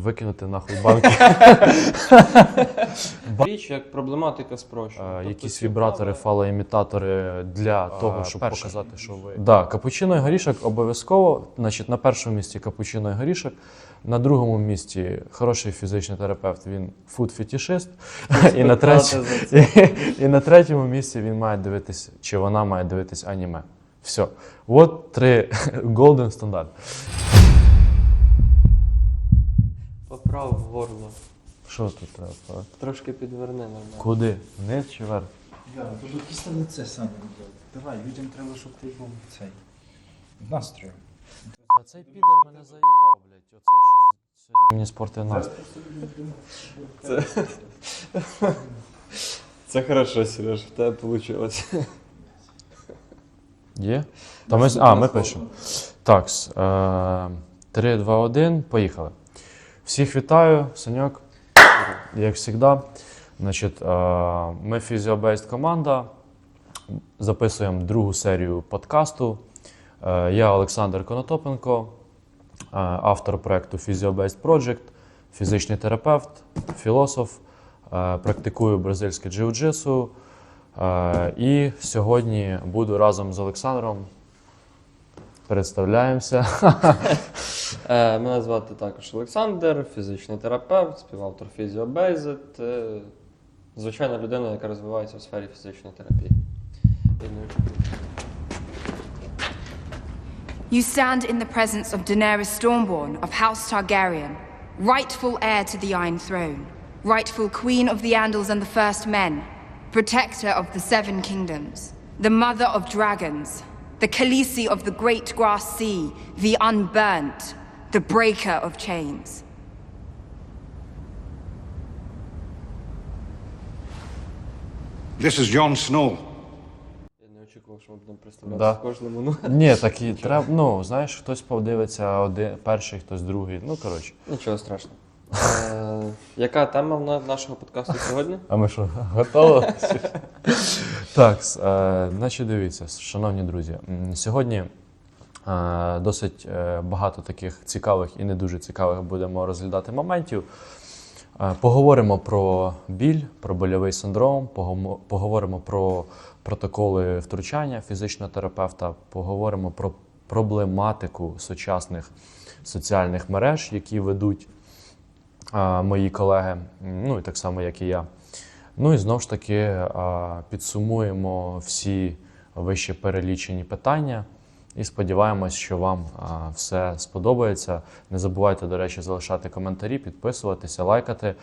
викинути нахуй банки. Річ як проблематика спрощена. Тобто якісь вібратори, фалоімітатори для того, щоб перше. показати, що ви. Да, капучино і горішок обов'язково. Значить, на першому місці капучино і горішок, на другому місці хороший фізичний терапевт, він фуд-фетішист. І на, і, і на третьому місці він має дивитись, чи вона має дивитись аніме. Все. От три golden стандарт. Поправ горло. Що тут треба? Трошки підверни нормально. Куди? Вниз чи вверх? Я, дуже кисле лице саме. Давай, людям треба, щоб ти був цей. в Настрою. А цей підер мене заїбав, блядь. Оцей, що сьогодні мені спортив настрій. Це хорошо, Сереж, в тебе вийшло. Є? Та ми, а, ми пишемо. Так, 3, 2, 1, поїхали. Всіх вітаю, Саньок, як завжди. Значить, е, ми фізіобейст команда. Записуємо другу серію подкасту. Е, Я Олександр Конотопенко, е, автор проекту Physiobased Project, фізичний терапевт, філософ, практикую бразильське джиу-джитсу. Е, І сьогодні буду разом з Олександром. Представляємося. Е, Мене звати також Олександр, фізичний терапевт, співавтор е, Звичайна людина, яка розвивається у сфері фізичної терапії. You stand in the presence of Daenerys Stormborn of House Targaryen, rightful heir to the Iron Throne, rightful queen of the Andals and the First Men, protector of the Seven Kingdoms, the mother of dragons, the Khaleesi of the Great Grass Sea, the Unburnt, the breaker of chains. This is Jon Snow. Я не очікував, що ми будемо представлятися Да. кожному. Ну, Ні, так і треба. Ну, знаєш, хтось подивиться один, перший, хтось другий. Ну, коротше. нічого страшного. Е, Яка тема в на- нашого подкасту сьогодні? А ми що, готово? так, е, значить, дивіться, шановні друзі, сьогодні е, досить е, багато таких цікавих і не дуже цікавих будемо розглядати моментів. Поговоримо про біль, про больовий синдром, поговоримо про протоколи втручання фізичного терапевта, поговоримо про проблематику сучасних соціальних мереж, які ведуть мої колеги, ну і так само, як і я. Ну і знову ж таки підсумуємо всі вище перелічені питання. І сподіваємось, що вам все сподобається. Не забувайте, до речі, залишати коментарі, підписуватися, лайкати.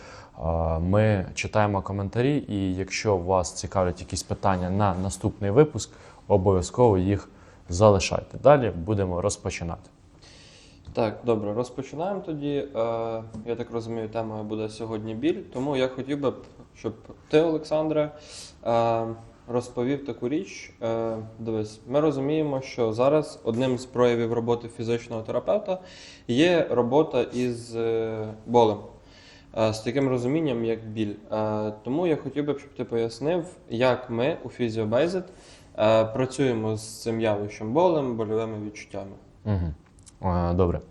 Ми читаємо коментарі, і якщо вас цікавлять якісь питання на наступний випуск, обов'язково їх залишайте. Далі будемо розпочинати. Так, добре, розпочинаємо тоді. Е, я так розумію, темою буде сьогодні біль. Тому я хотів би, щоб ти, Олександре, е, розповів таку річ. Е, дивись, ми розуміємо, що зараз одним з проявів роботи фізичного терапевта є робота із болем. З таким розумінням, як біль. Тому я хотів би, щоб ти пояснив, як ми у Physiobased е, працюємо з цим явищем болем, больовими відчуттями. Угу. Добре.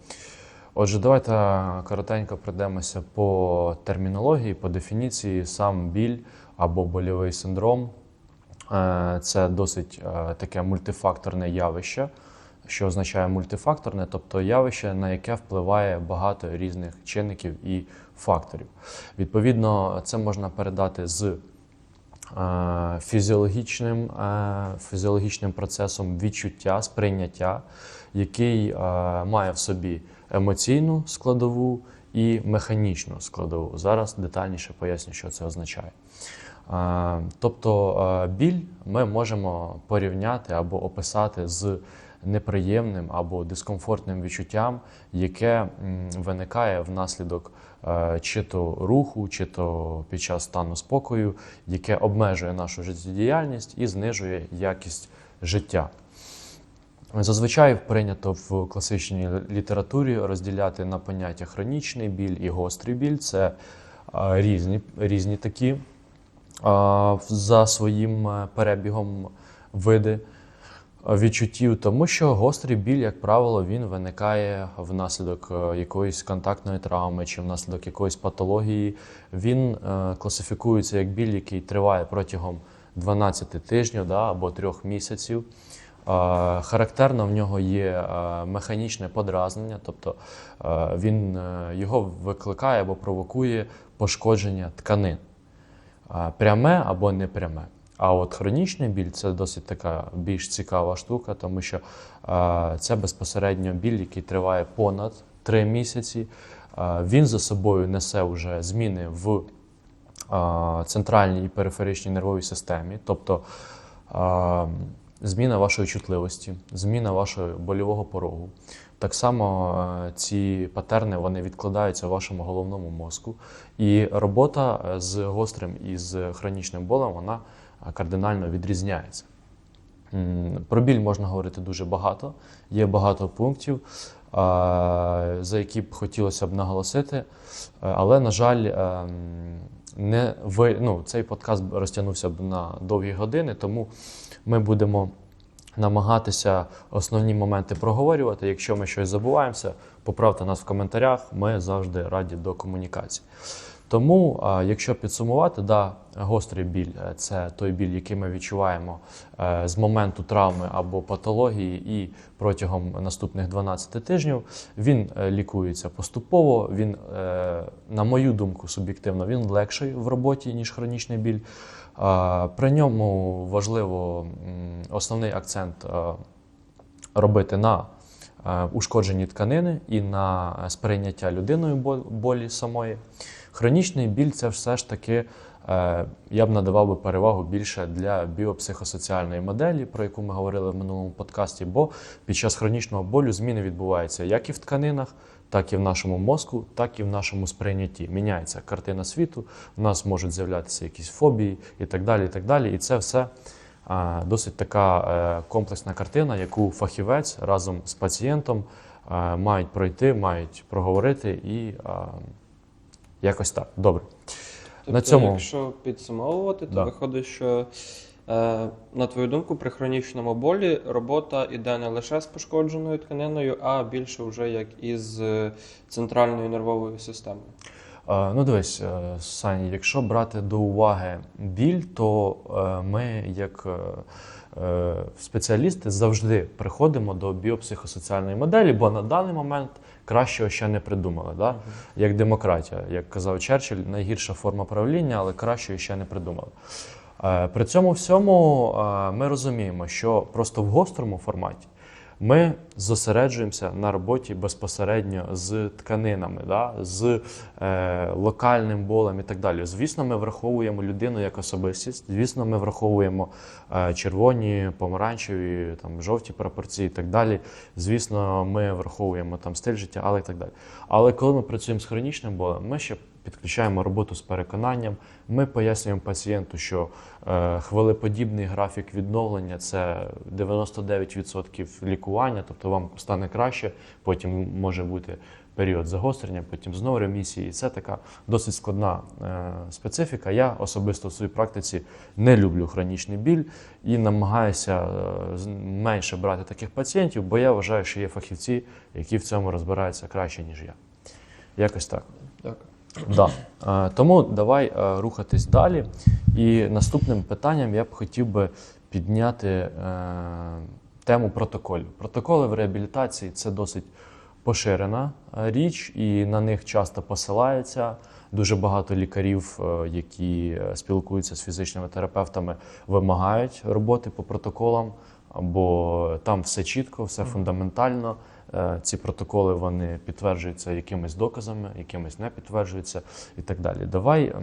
Отже, давайте коротенько пройдемося по термінології, по дефініції. Сам біль або больовий синдром Е, це досить е, таке мультифакторне явище. Що означає мультифакторне, тобто явище, на яке впливає багато різних чинників і факторів. Відповідно, це можна передати з фізіологічним, е, фізіологічним процесом відчуття, сприйняття, який е, має в собі емоційну складову і механічну складову. Зараз детальніше поясню, що це означає. Е, Тобто е, біль ми можемо порівняти або описати з неприємним або дискомфортним відчуттям, яке виникає внаслідок е, чи то руху, чи то під час стану спокою, яке обмежує нашу життєдіяльність і знижує якість життя. Зазвичай прийнято в класичній літературі розділяти на поняття хронічний біль і гострий біль. Це е, різні, різні такі е, за своїм е, перебігом види. Відчуттів, тому що гострий біль, як правило, він виникає внаслідок е, якоїсь контактної травми чи внаслідок якоїсь патології. Він е, класифікується як біль, який триває протягом 12 тижнів да, або 3 місяців. Е, Характерно в нього є е, механічне подразнення, тобто е, він е, його викликає або провокує пошкодження тканин. Пряме або непряме. А от хронічний біль це досить така більш цікава штука, тому що а, це безпосередньо біль, який триває понад 3 місяці. А, він за собою несе вже зміни в а, центральній і периферичній нервовій системі, тобто а, зміна вашої чутливості, зміна вашого больового порогу. Так само е, ці патерни вони відкладаються в вашому головному мозку, і робота е, з гострим і з хронічним болем вона е, кардинально відрізняється. Про біль можна говорити дуже багато, є багато пунктів, за які б хотілося б наголосити. Е, Але, на жаль, ем, не ви, ну, цей подкаст розтягнувся б на довгі години, тому ми будемо намагатися основні моменти проговорювати. Якщо ми щось забуваємося, поправте нас в коментарях. Ми завжди раді до комунікації. Тому, якщо підсумувати, да, гострий біль е, це той біль, який ми відчуваємо е, з моменту травми або патології, і протягом наступних 12 тижнів він е, лікується поступово. Він, на мою думку, суб'єктивно, він легший в роботі ніж хронічний біль. При ньому важливо основний акцент робити на ушкоджені тканини і на сприйняття людиною болі самої. Хронічний біль це все ж таки, е, я б надавав би перевагу більше для біопсихосоціальної моделі, про яку ми говорили в минулому подкасті, бо під час хронічного болю зміни відбуваються як і в тканинах, так і в нашому мозку, так і в нашому сприйнятті. Міняється картина світу, в нас можуть з'являтися якісь фобії і так далі. І так далі. І це все досить така е, комплексна картина, яку фахівець разом з пацієнтом е, мають пройти, мають проговорити і якось так. Добре. Тобто, На цьому- якщо підсумовувати, то Да. виходить, що е, на твою думку, при хронічному болі робота іде не лише з пошкодженою тканиною, а більше вже як із е, центральною нервовою системою. Е, Ну, дивись, е, Сані, якщо брати до уваги біль, то е, ми, як е, е, спеціалісти, завжди приходимо до біопсихосоціальної моделі, бо на даний момент кращого ще не придумали. Да? Як демократія, як казав Черчилль, найгірша форма правління, але кращої ще не придумали. Е, При цьому всьому е, ми розуміємо, що просто в гострому форматі ми зосереджуємося на роботі безпосередньо з тканинами, да? з е, локальним болем і так далі. Звісно, ми враховуємо людину як особистість, звісно, ми враховуємо е, червоні, помаранчеві, там, жовті пропорції і так далі. Звісно, ми враховуємо там стиль життя, але і так далі. Але коли ми працюємо з хронічним болем, ми ще підключаємо роботу з переконанням. Ми пояснюємо пацієнту, що е, хвилеподібний графік відновлення це 99% лікування, тобто вам стане краще, потім може бути період загострення, потім знову ремісії. Це така досить складна е, специфіка. Я особисто в своїй практиці не люблю хронічний біль і намагаюся е, менше брати таких пацієнтів, бо я вважаю, що є фахівці, які в цьому розбираються краще, ніж я. Якось так. Дякую. Да. Тому давай е, рухатись далі. І наступним питанням я б хотів би підняти е, тему протоколів. Протоколи в реабілітації це досить поширена е, річ, і на них часто посилаються. Дуже багато лікарів, які спілкуються з фізичними терапевтами, вимагають роботи по протоколам, бо там все чітко, все фундаментально. Е, Ці протоколи вони підтверджуються якимись доказами, якимись не підтверджуються і так далі. Давай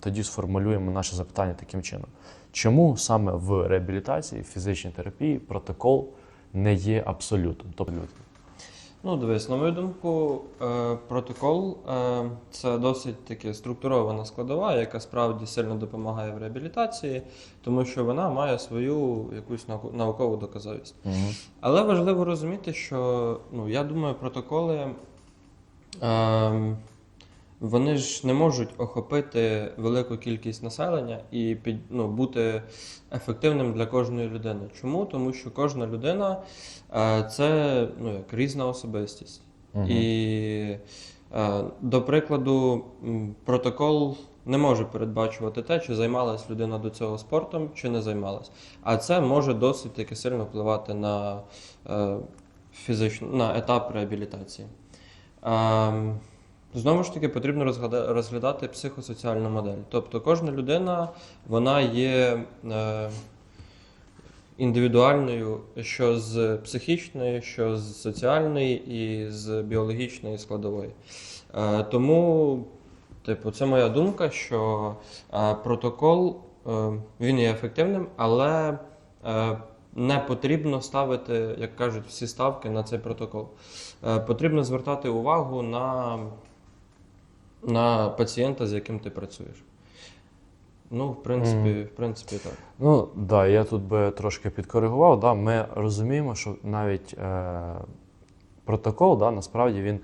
тоді сформулюємо наше запитання таким чином: чому саме в реабілітації, в фізичній терапії протокол не є абсолютом? Тобто Ну, дивись, на мою думку, е, протокол е, це досить таки структурована складова, яка справді сильно допомагає в реабілітації, тому що вона має свою якусь наукову доказовість. Угу. Але важливо розуміти, що ну, я думаю, протоколи ем, вони ж не можуть охопити велику кількість населення і під, ну, бути ефективним для кожної людини. Чому? Тому що кожна людина е, це ну, як різна особистість. І, е, до прикладу, протокол не може передбачувати те, чи займалась людина до цього спортом, чи не займалась. А це може досить таки сильно впливати на, е, фізичну, на етап реабілітації. Ем, Знову ж таки, потрібно розглядати психосоціальну модель. Тобто кожна людина вона є е, індивідуальною, що з психічної, що з соціальної і з біологічної складової. Е, тому, типу, це моя думка, що е, протокол е, він є ефективним, але е, не потрібно ставити, як кажуть, всі ставки на цей протокол. Е, потрібно звертати увагу на, на пацієнта, з яким ти працюєш. Ну, в принципі, в принципі, так. Ну, да, я тут би трошки підкоригував. Да, ми розуміємо, що навіть е, протокол, да, насправді він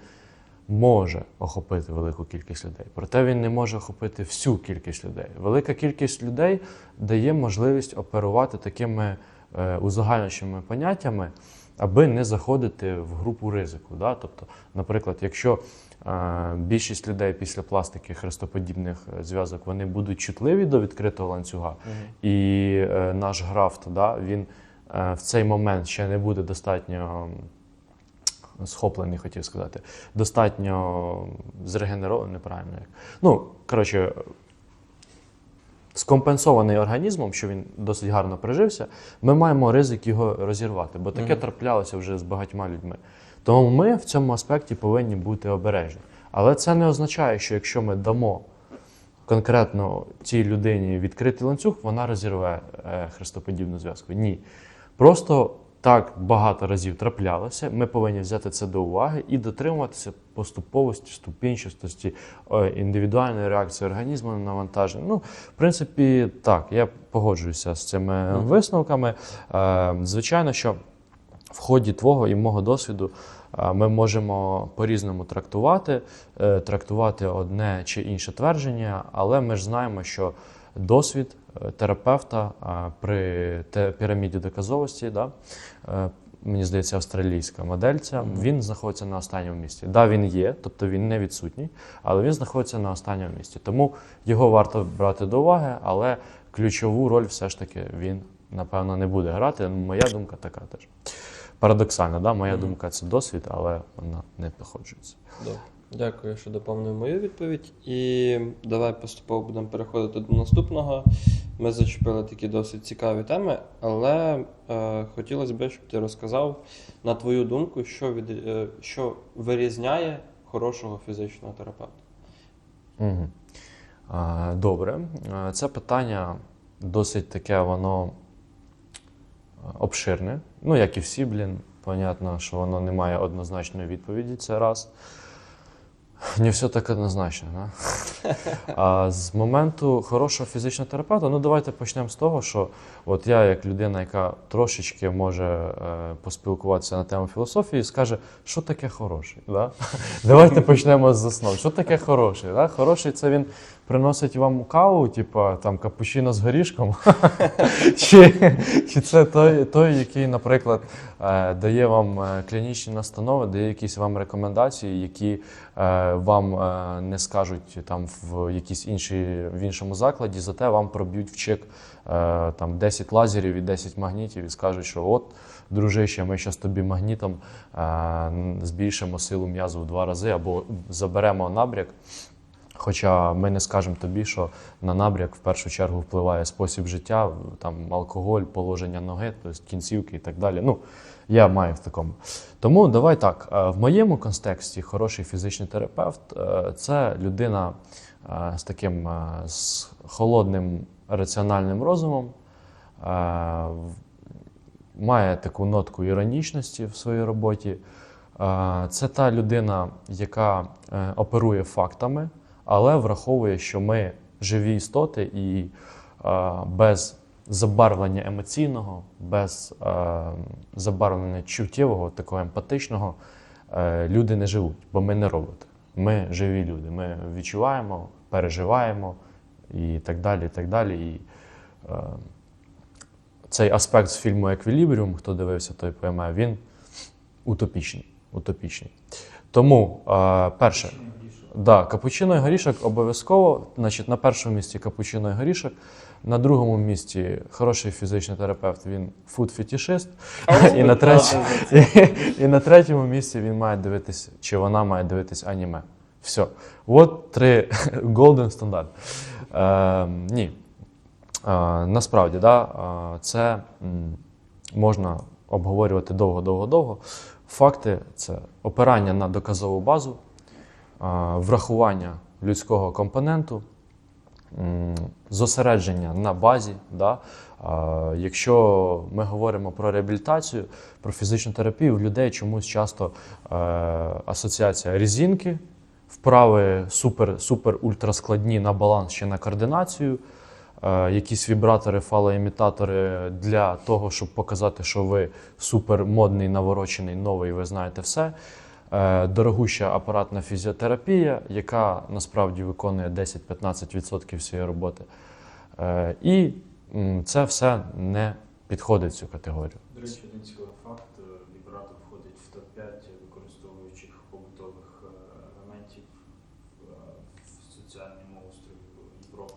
може охопити велику кількість людей. Проте він не може охопити всю кількість людей. Велика кількість людей дає можливість оперувати такими е, узагальнюючими поняттями, аби не заходити в групу ризику. Да? Тобто, наприклад, якщо більшість людей після пластики хрестоподібних е, зв'язок вони будуть чутливі до відкритого ланцюга, і е, наш графт, да, він е, в цей момент ще не буде достатньо схоплений, хотів сказати, достатньо зрегенерований, неправильно як. Ну, коротше, скомпенсований організмом, що він досить гарно прижився, ми маємо ризик його розірвати, бо таке Мгм. траплялося вже з багатьма людьми. Тому ми в цьому аспекті повинні бути обережні. Але це не означає, що якщо ми дамо конкретно цій людині відкритий ланцюг, вона розірве е, хрестоподібну зв'язку. Ні. Просто так багато разів траплялося. Ми повинні взяти це до уваги і дотримуватися поступовості, ступінчастості, е, індивідуальної реакції організму на навантаження. Ну, в принципі, так, я погоджуюся з цими Мгм. висновками. Е, Звичайно, що в ході твого і мого досвіду ми можемо по-різному трактувати, е, трактувати одне чи інше твердження, але ми ж знаємо, що досвід е, терапевта е, при піраміді доказовості, да, мені здається, австралійська модель ця, він знаходиться на останньому місці. Да, він є, тобто він не відсутній, але він знаходиться на останньому місці. Тому його варто брати до уваги, але ключову роль все ж таки він, напевно, не буде грати. Моя думка така теж. Парадоксально, да? моя Мгм. думка це досвід, але вона не доходжується. Добре. Дякую, що доповнив мою відповідь. І давай поступово будемо переходити до наступного. Ми зачепили такі досить цікаві теми, але е, хотілося б, щоб ти розказав на твою думку, що, від, е, що вирізняє хорошого фізичного терапевта. Угу. Добре. Е, Це питання досить таке, воно е, обширне. Ну, як і всі, блін. Понятно, що воно не має однозначної відповіді. Це раз. Не все так однозначно. Да? А з моменту хорошого фізичного терапевта, ну давайте почнемо з того, що от я, як людина, яка трошечки може е, поспілкуватися на тему філософії, скаже, що таке хороший. Да? Давайте почнемо з основ. Що таке хороший? Да? Хороший це він приносить вам каву, типу там капучино з горішком. чи, чи це той, той, який, наприклад, е, дає вам е, клінічні настанови, дає якісь вам рекомендації, які е, вам не скажуть там в якійсь іншій в іншому закладі, зате вам проб'ють в чек там 10 лазерів і 10 магнітів і скажуть, що от, дружище, ми зараз тобі магнітом збільшимо силу м'язу в два рази або заберемо набряк. Хоча ми не скажемо тобі, що на набряк в першу чергу впливає спосіб життя, там алкоголь, положення ноги, тобто кінцівки і так далі. Ну, я маю в такому. Тому давай так. е, В моєму контексті хороший фізичний терапевт е, це людина е, з таким з холодним раціональним розумом, має таку нотку іронічності в своїй роботі. Це та людина, яка оперує фактами, але враховує, що ми живі істоти і е, без забарвлення емоційного, без е, забарвлення чуттєвого, такого емпатичного, е, люди не живуть, бо ми не роботи. Ми живі люди. Ми відчуваємо, переживаємо і так далі. І так далі. І, цей аспект з фільму Еквілібріум, хто дивився, той пойме, він утопічний. утопічний. Тому, перше, да, капучино і горішок обов'язково. Значить, на першому місці капучино і горішок, на другому місці хороший фізичний терапевт, він фуд-фетішист. І на, треть... і, на третьому місці він має дивитись, чи вона має дивитись аніме. Все. От три golden стандарт. Е, ні. Е, насправді, да, е, це можна обговорювати довго-довго-довго. Факти це опирання на доказову базу, врахування людського компоненту, зосередження на базі. Да? Якщо ми говоримо про реабілітацію, про фізичну терапію, в людей чомусь часто е, асоціація різинки, вправи супер, супер ультраскладні на баланс чи на координацію, е, якісь вібратори, фалоімітатори для того, щоб показати, що ви супер модний, наворочений, новий, ви знаєте все. Е, Дорогуща апаратна фізіотерапія, яка насправді виконує 10-15% всієї роботи. Е, І це все не підходить в цю категорію. До речі, один цікавий факт. е, Вібратор входить в топ-5 використовуючих побутових е, елементів е, в соціальному устрої Європи.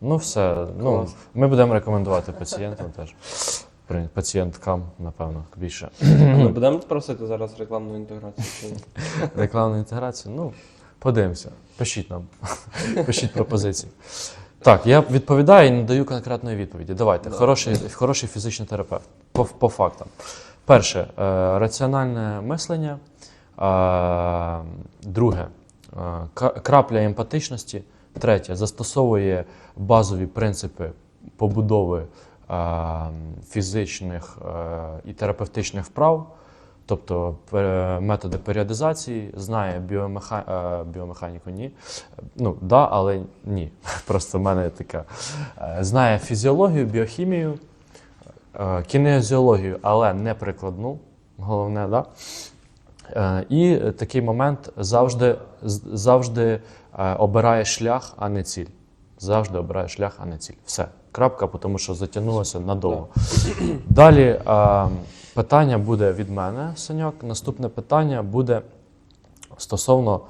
Ну, все. Ну, ми будемо рекомендувати пацієнтам теж. Пацієнткам, напевно, більше. Ми будемо просити зараз рекламну інтеграцію. чи ні? Рекламну інтеграцію. Ну, подивимося. Пишіть нам. Пишіть пропозиції. Так, я відповідаю і не даю конкретної відповіді. Давайте. Да. Хороший, хороший фізичний терапевт. По, по фактам. Перше, е, раціональне мислення. Е, друге, е, крапля емпатичності. Третє, застосовує базові принципи побудови фізичних е, і терапевтичних вправ. Тобто методи періодизації, знає біомеха... е, біомеханіку, ні. Ну, да, але ні. Просто в мене така. Е, Знає фізіологію, біохімію, е, кінезіологію, але не прикладну. Головне, да? Е, І такий момент завжди, завжди е, обирає шлях, а не ціль. Завжди обирає шлях, а не ціль. Все. Крапка, тому що затягнулося надовго. Далі е, питання буде від мене, Саньок. Наступне питання буде стосовно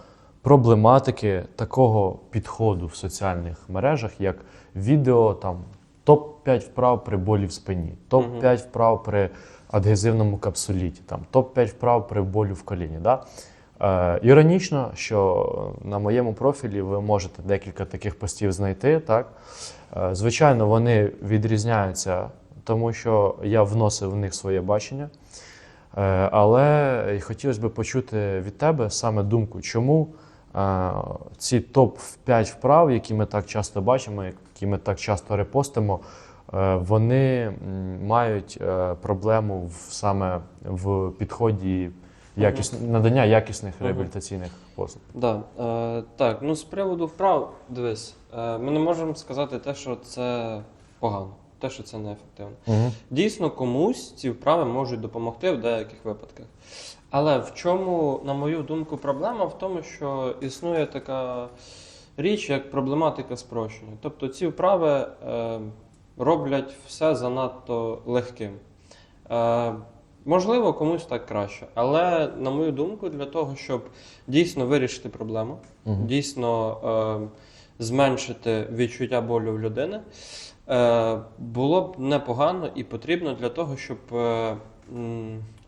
проблематики такого підходу в соціальних мережах, як відео там топ-5 вправ при болі в спині, топ-5 вправ при адгезивному капсуліті, там топ-5 вправ при болю в коліні. Да? Е, іронічно, що на моєму профілі ви можете декілька таких постів знайти. Так? Е, звичайно, вони відрізняються, тому що я вносив в них своє бачення. Е, Але хотілося б почути від тебе саме думку, чому е, ці топ-5 вправ, які ми так часто бачимо, які ми так часто репостимо, вони мають проблему в, саме в підході якіс... надання якісних реабілітаційних послуг. Да, е, так, ну з приводу вправ, дивись, е, ми не можемо сказати те, що це погано, те, що це неефективно. Угу. Дійсно, комусь ці вправи можуть допомогти в деяких випадках. Але в чому, на мою думку, проблема в тому, що існує така річ, як проблематика спрощення. Тобто ці вправи е, роблять все занадто легким. Е, можливо, комусь так краще. Але, на мою думку, для того, щоб дійсно вирішити проблему, угу. дійсно е, зменшити відчуття болю в людини, е, було б непогано і потрібно для того, щоб е,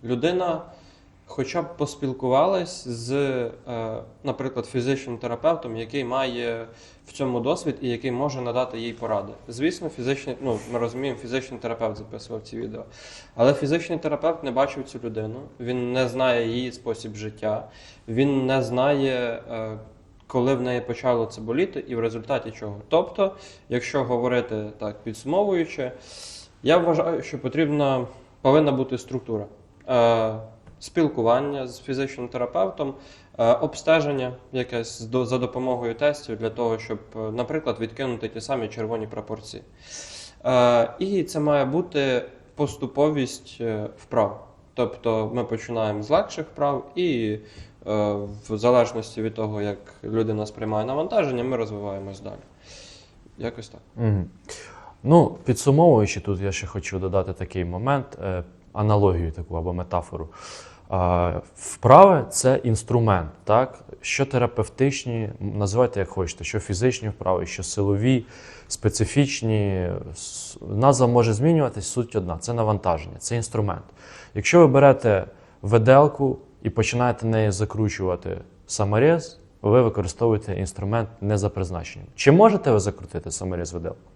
людина хоча б поспілкувалась з, е, наприклад, фізичним терапевтом, який має в цьому досвід і який може надати їй поради. Звісно, фізичний, ну ми розуміємо, фізичний терапевт записував ці відео, але фізичний терапевт не бачив цю людину, він не знає її спосіб життя, він не знає. е, коли в неї почало це боліти, і в результаті чого. Тобто, якщо говорити так підсумовуючи, я вважаю, що потрібна повинна бути структура е, спілкування з фізичним терапевтом, е, обстеження якесь за допомогою тестів для того, щоб, е, наприклад, відкинути ті самі червоні пропорції. Е, і це має бути поступовість вправ. Тобто ми починаємо з легших вправ і в залежності від того, як людина сприймає навантаження, ми розвиваємось далі. Якось так. Угу. Ну, підсумовуючи, тут я ще хочу додати такий момент, аналогію таку або метафору. Вправи це інструмент, так? Що терапевтичні, називайте як хочете, що фізичні вправи, що силові, специфічні. Назва може змінюватись, суть одна це навантаження, це інструмент. Якщо ви берете веделку і починаєте нею закручувати саморез, ви використовуєте інструмент не за призначенням. Чи можете ви закрутити саморез веделку?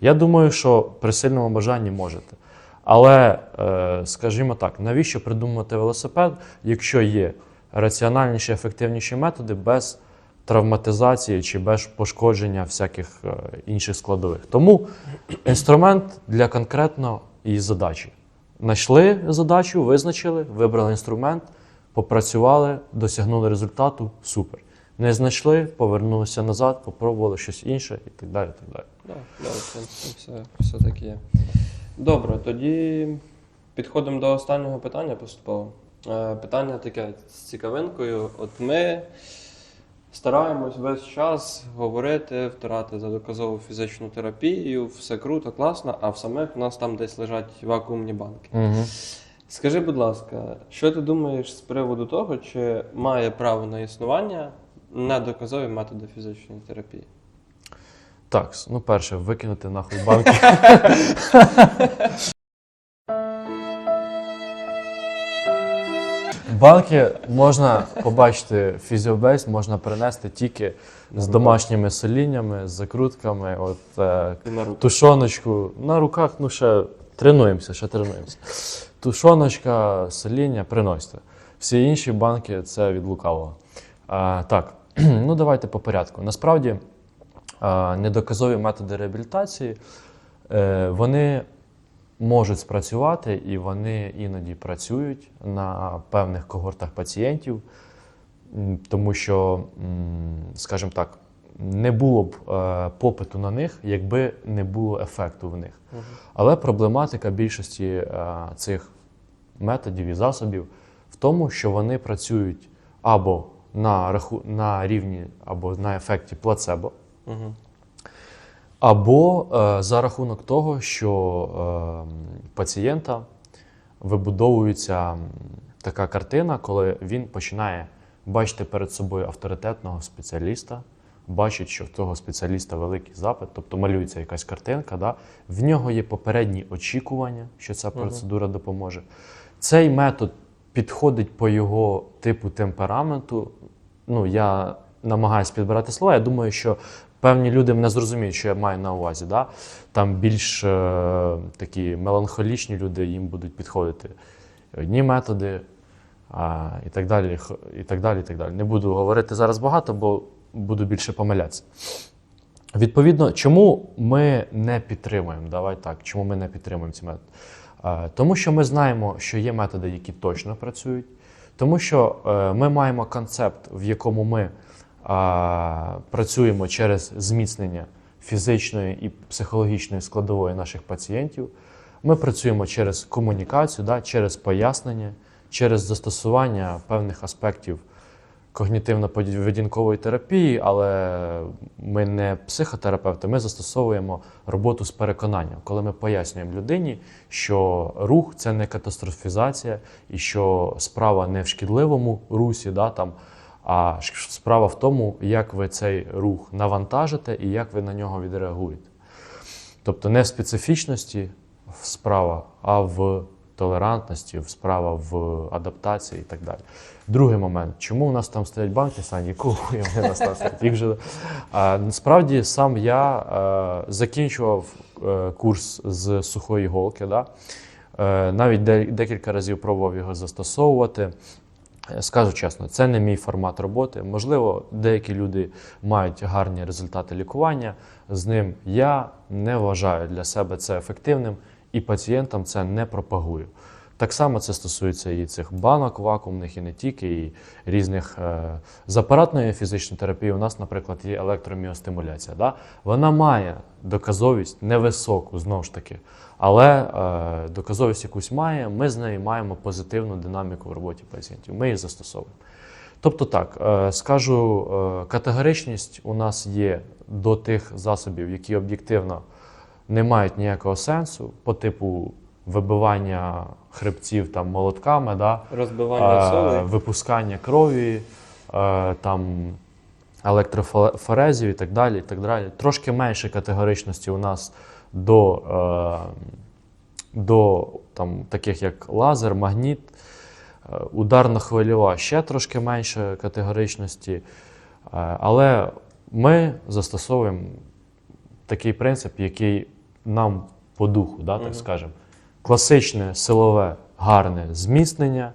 Я думаю, що при сильному бажанні можете. Але, е, скажімо так, навіщо придумувати велосипед, якщо є раціональніші, ефективніші методи без травматизації чи без пошкодження всяких е, інших складових? Тому інструмент для конкретно її задачі. Знайшли задачу, визначили, вибрали інструмент, попрацювали, досягнули результату супер. Не знайшли, повернулися назад, попробували щось інше і так далі. І так далі. Да, да, в принципі, все, все таки є. Добре, тоді підходимо до останнього питання поступово. Е, питання таке з цікавинкою. От ми стараємось весь час говорити, втирати за доказову фізичну терапію, все круто, класно, а в самих у нас там десь лежать вакуумні банки. Угу. Скажи, будь ласка, що ти думаєш з приводу того, чи має право на існування недоказові методи фізичної терапії? Так, ну перше, викинути нахуй банки. Банки можна побачити фізіобейс, можна принести тільки з домашніми соліннями, з закрутками, от е, тушоночку на руках, ну ще тренуємося, ще тренуємося. Тушоночка, соління, приносьте. Всі інші банки це від лукавого. А, так, ну давайте по порядку. Насправді, недоказові методи реабілітації е, вони можуть спрацювати і вони іноді працюють на певних когортах пацієнтів, тому що, скажімо так, не було б е, попиту на них, якби не було ефекту в них. Але проблематика більшості е, цих методів і засобів в тому, що вони працюють або на, раху... на рівні, або на ефекті плацебо, Угу. або е, за рахунок того, що е, пацієнта вибудовується така картина, коли він починає бачити перед собою авторитетного спеціаліста, бачить, що в того спеціаліста великий запит, тобто малюється якась картинка, да? в нього є попередні очікування, що ця процедура допоможе. Цей метод підходить по його типу темпераменту. Ну, я намагаюся підбирати слова. Я думаю, що певні люди мене зрозуміють, що я маю на увазі. Да? Там більш е, такі меланхолічні люди їм будуть підходити одні методи а, і, так далі, і так далі. І так далі. Не буду говорити зараз багато, бо буду більше помилятися. Відповідно, чому ми не підтримуємо? Давай так, чому ми не підтримуємо ці методи? Тому що ми знаємо, що є методи, які точно працюють, тому що е, ми маємо концепт, в якому ми працюємо через зміцнення фізичної і психологічної складової наших пацієнтів. Ми працюємо через комунікацію, да, через пояснення, через застосування певних аспектів когнітивно-поведінкової терапії, але ми не психотерапевти, ми застосовуємо роботу з переконанням, коли ми пояснюємо людині, що рух це не катастрофізація, і що справа не в шкідливому русі, да, там, а справа в тому, як ви цей рух навантажите і як ви на нього відреагуєте. Тобто не в специфічності справа, а в толерантності, справа в адаптації і так далі. Другий момент, чому у нас там стоять банки, Сані, хуя вони нас там стоять? Їх же... а, насправді сам я е, закінчував е, курс з сухої голки. Да? Е, навіть де, декілька разів пробував його застосовувати. Скажу чесно, це не мій формат роботи. Можливо, деякі люди мають гарні результати лікування. З ним я не вважаю для себе це ефективним і пацієнтам це не пропагую. Так само це стосується і цих банок вакуумних, і не тільки, і різних е, з апаратної фізичної терапії. У нас, наприклад, є електроміостимуляція. Да? Вона має доказовість невисоку, знову ж таки, але е, доказовість якусь має. Ми з нею маємо позитивну динаміку в роботі пацієнтів. Ми її застосовуємо. Тобто так, е, скажу, е, категоричність у нас є до тих засобів, які об'єктивно не мають ніякого сенсу, по типу вибивання хребців там молотками, да? Розбивання е, солей. випускання крові, е, там електрофорезів і так далі. І так далі. Трошки менше категоричності у нас до, е, до там, таких як лазер, магніт. Е, Ударно-хвильова ще трошки менше категоричності. Але ми застосовуємо такий принцип, який нам по духу, да, так скажемо. Класичне силове гарне зміцнення,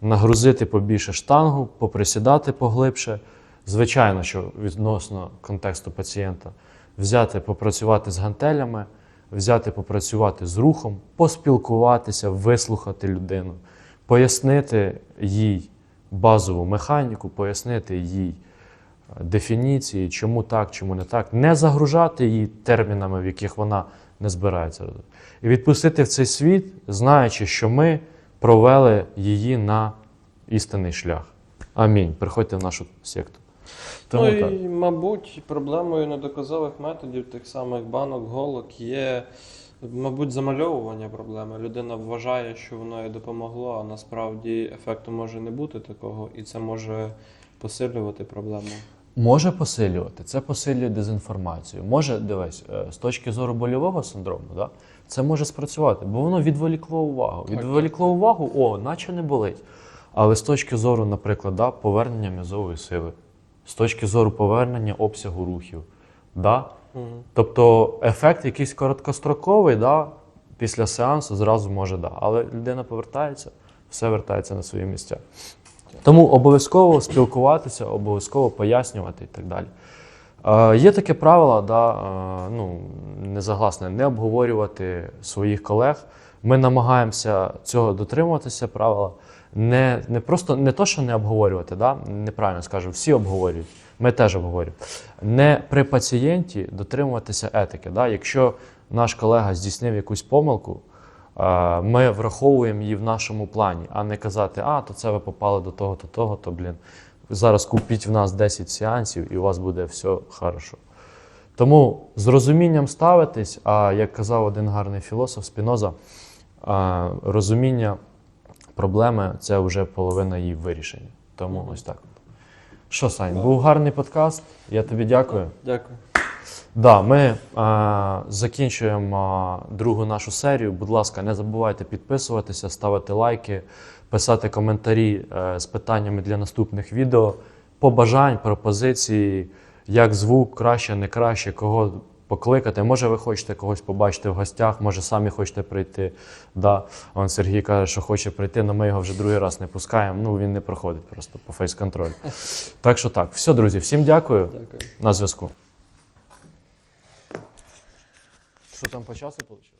нагрузити побільше штангу, поприсідати поглибше. Звичайно, що відносно контексту пацієнта, взяти попрацювати з гантелями, взяти попрацювати з рухом, поспілкуватися, вислухати людину, пояснити їй базову механіку, пояснити їй е, дефініції, чому так, чому не так, не загружати її термінами, в яких вона не збирається. І відпустити в цей світ, знаючи, що ми провели її на істинний шлях. Амінь. Приходьте в нашу секту. Тому ну так. і, мабуть, проблемою недоказових методів, тих самих банок, голок, є, мабуть, замальовування проблеми. Людина вважає, що воно їй допомогло, а насправді ефекту може не бути такого, і це може посилювати проблему. Може посилювати, це посилює дезінформацію. Може, дивись, е, з точки зору больового синдрому, да, це може спрацювати, бо воно відволікло увагу. Відволікло увагу, о, наче не болить. Але з точки зору, наприклад, да, повернення м'язової сили, з точки зору повернення обсягу рухів. Да? Угу. Тобто ефект якийсь короткостроковий, да, після сеансу зразу може да. Але людина повертається, все вертається на свої місця. Тому обов'язково спілкуватися, обов'язково пояснювати і так далі. Е, є таке правило, да, е, ну, незагласне, не обговорювати своїх колег. Ми намагаємося цього дотримуватися правила. Не, не просто не то, що не обговорювати, да, неправильно скажу, всі обговорюють. Ми теж обговорюємо. Не при пацієнті дотримуватися етики. Да. Якщо наш колега здійснив якусь помилку, ми враховуємо її в нашому плані, а не казати, а, то це ви попали до того, то того, то блін. Зараз купіть в нас 10 сеансів і у вас буде все хорошо. Тому з розумінням ставитись, а як казав один гарний філософ Спіноза, розуміння проблеми це вже половина її вирішення. Тому ось так. Що, Сань, був гарний подкаст. Я тобі дякую. Дякую. Да, ми е, закінчуємо е, другу нашу серію. Будь ласка, не забувайте підписуватися, ставити лайки, писати коментарі е, з питаннями для наступних відео, побажань, пропозиції, як звук, краще, не краще, кого покликати. Може, ви хочете когось побачити в гостях, може, самі хочете прийти. Да. Вон Сергій каже, що хоче прийти, але ми його вже другий раз не пускаємо. Ну, він не проходить просто по фейс-контролю. Так що так, все, друзі, всім дякую. Дякую. На зв'язку. Що там по часу вийшло?